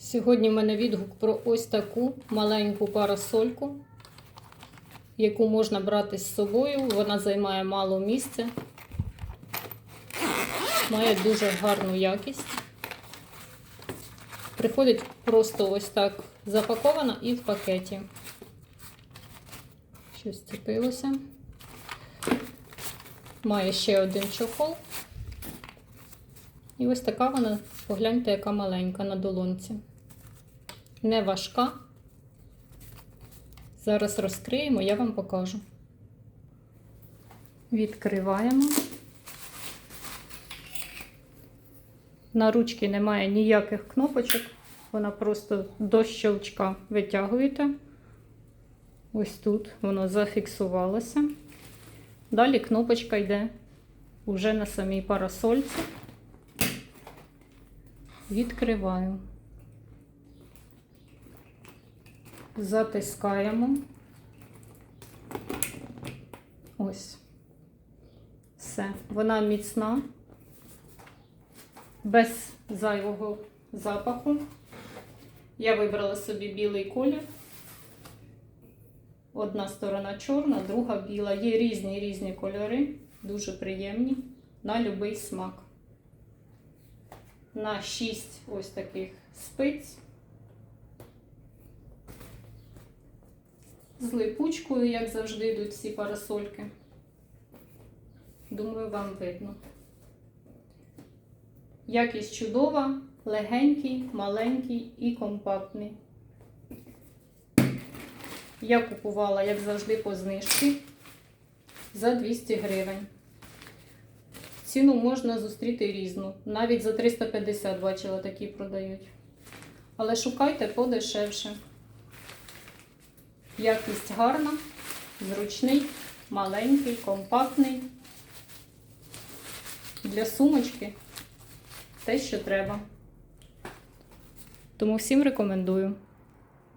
Сьогодні в мене відгук про ось таку маленьку парасольку, яку можна брати з собою. Вона займає мало місця, має дуже гарну якість. Приходить просто ось так запакована і в пакеті. Щось цепилося. Має ще один чохол. І ось така вона, погляньте, яка маленька на долонці. Не важка. Зараз розкриємо, я вам покажу. Відкриваємо. На ручці немає ніяких кнопочок, вона просто до щелчка витягуєте. Ось тут воно зафіксувалося. Далі кнопочка йде уже на самій парасольці. Відкриваю. Затискаємо. Ось. Все. Вона міцна, без зайвого запаху. Я вибрала собі білий колір. Одна сторона чорна, друга біла. Є різні різні кольори, дуже приємні на будь-який смак. На 6 ось таких спиць. З липучкою, як завжди, йдуть всі парасольки. Думаю, вам видно. Якість чудова, легенький, маленький і компактний. Я купувала, як завжди, по знижці за 200 гривень. Ціну можна зустріти різну. Навіть за 350 бачила, такі продають. Але шукайте подешевше. Якість гарна, зручний, маленький, компактний. Для сумочки те, що треба. Тому всім рекомендую.